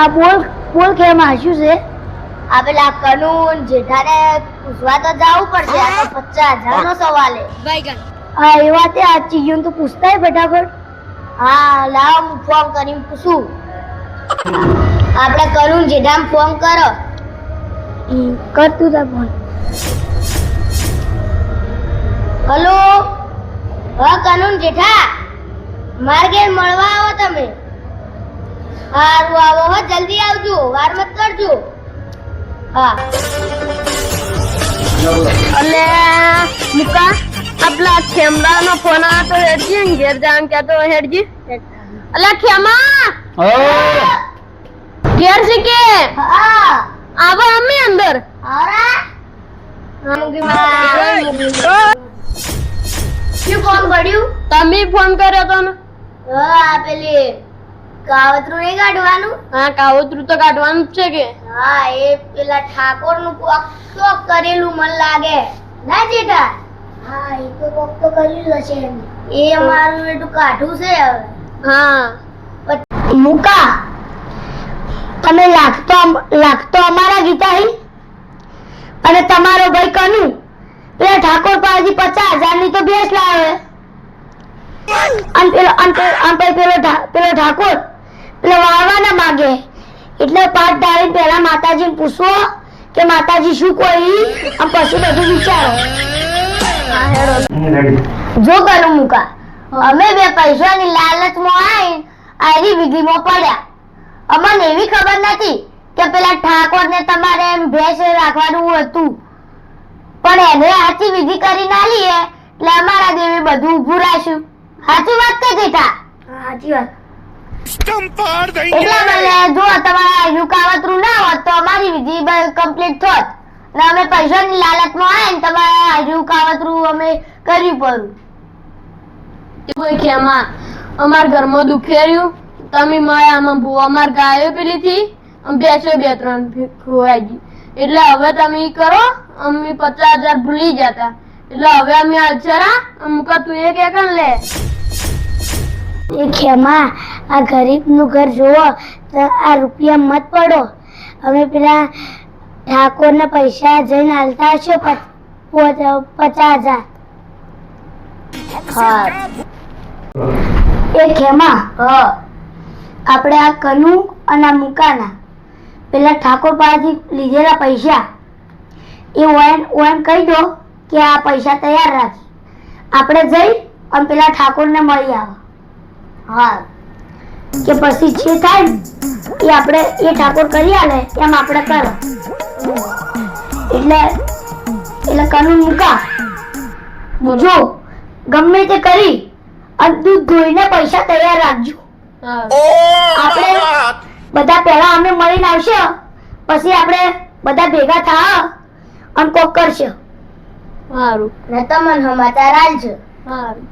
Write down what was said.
આ બોલ બોલ કેમાં હસ્યું છે? આ પેલા કનૂન જેઠાને પૂછવા તો જવું પડશે આ તો પચાસ હજાર નો સવાલ હા આ એ વાત આ ચીજો તો પૂછતા ફટાફટ. હા લાવ હું ફોન કરીને પૂછું. આપણે કનૂન જેઠાને ફોન કરો. કર તું તાર ફોન હલો? હા કનૂન જેઠા? માર્ગે મળવા આવો તમે. હારું આવો હો જલ્દી આવજો. વાર મત કરજો. હા. અને મુકા આપલા ખેમડા નો ફોન આવતો તો હેડજી ઘેર જાન કે તો હેડજી. અલા ખેમા! ઘેર છે કે? હા. આવો અમે અંદર. શું ફોન પડ્યું તમે ફોન કર્યો તો ને? હા આ પેલી કાવતરું નહીં કાઢવાનું? હા કાવતરું તો કાઢવાનું જ છે કે. હા એ પેલા ઠાકોરનું કોક તો કરેલું મન લાગે. ના જેઠા? હા એ તો કોક તો કર્યું જ હશે એ અમારું એટલું કાઢું છે હવે. હા. મુકા તમે લાગતો લાગતો અમારા ગીતાહી? અને તમારો ભાઈ કનુ? પેલા ઠાકોર પાસેથી પચાસ હજારની તો ભેસ લાવે. અને પેલો પેલો ઠાકોર પેલો વાળવા ના માગે. એટલે પાઠ ધારીને પેલા માતાજી પૂછવો કે માતાજી શું કોઈ પછી બધું વિચારો. જો કરું મુકા. અમે બે પૈસાની લાલચમાં આવી આરી વિધિમાં પડ્યા. અમને એવી ખબર નથી કે પેલા ઠાકોર ને તમારે એમ ભેસ રાખવાનું હતું. પણ એને આથી વિધિ કરી ના લઈએ એટલે અમારા દેવી બધું ઊભું રાખ્યું. સાચી વાત કે જેઠા સાચી વાત. એટલા માટે જો તમારા આયુ ના હોત તો અમારી વિધિ કમ્પ્લીટ થોત. અને અમે પૈસાની લાલચમાં આવીને તમારા આયુ અમે કર્યું પડ્યું કોઈ ખેમા અમાર ઘરમાં દુખેર્યું તમે મળ્યા આમાં બહુ અમાર ગાયો પેલી થી આમ બેસો બે ત્રણ ખોવાઈ ગઈ એટલે હવે તમે કરો અમે પચાસ હજાર ભૂલી જતા. એટલે હવે અમે અચરા અમુક તું એ કે લે. એ ખેમા આ ગરીબનું ઘર જુઓ તો આ રૂપિયા મત પડો. અમે પેલા ઠાકોરને પૈસા જઈને હાલતા હશો પચાસ હજાર. એ ખેમા આપણે આ કનુ અને આ મુકાના. પેલા ઠાકોર પાસેથી લીધેલા પૈસા. એ ઓયન ઓએન કહી દો કે આ પૈસા તૈયાર રાખી. આપણે જઈ અને પેલા ઠાકોરને મળી આવો. હા. કે પછી જે થાય એ આપણે એ ઠાકોર કરી આલે એમ આપણે કરો. એટલે એટલે કાનૂન મૂકા. જો ગમે તે કરી અને દૂધ ધોઈને પૈસા તૈયાર રાખજો. આપણે બધા પહેલા અમે મળીને આવશે પછી આપણે બધા ભેગા થા અને કોક કરશે. સારું ને તમને સમાચાર આલજો. સારું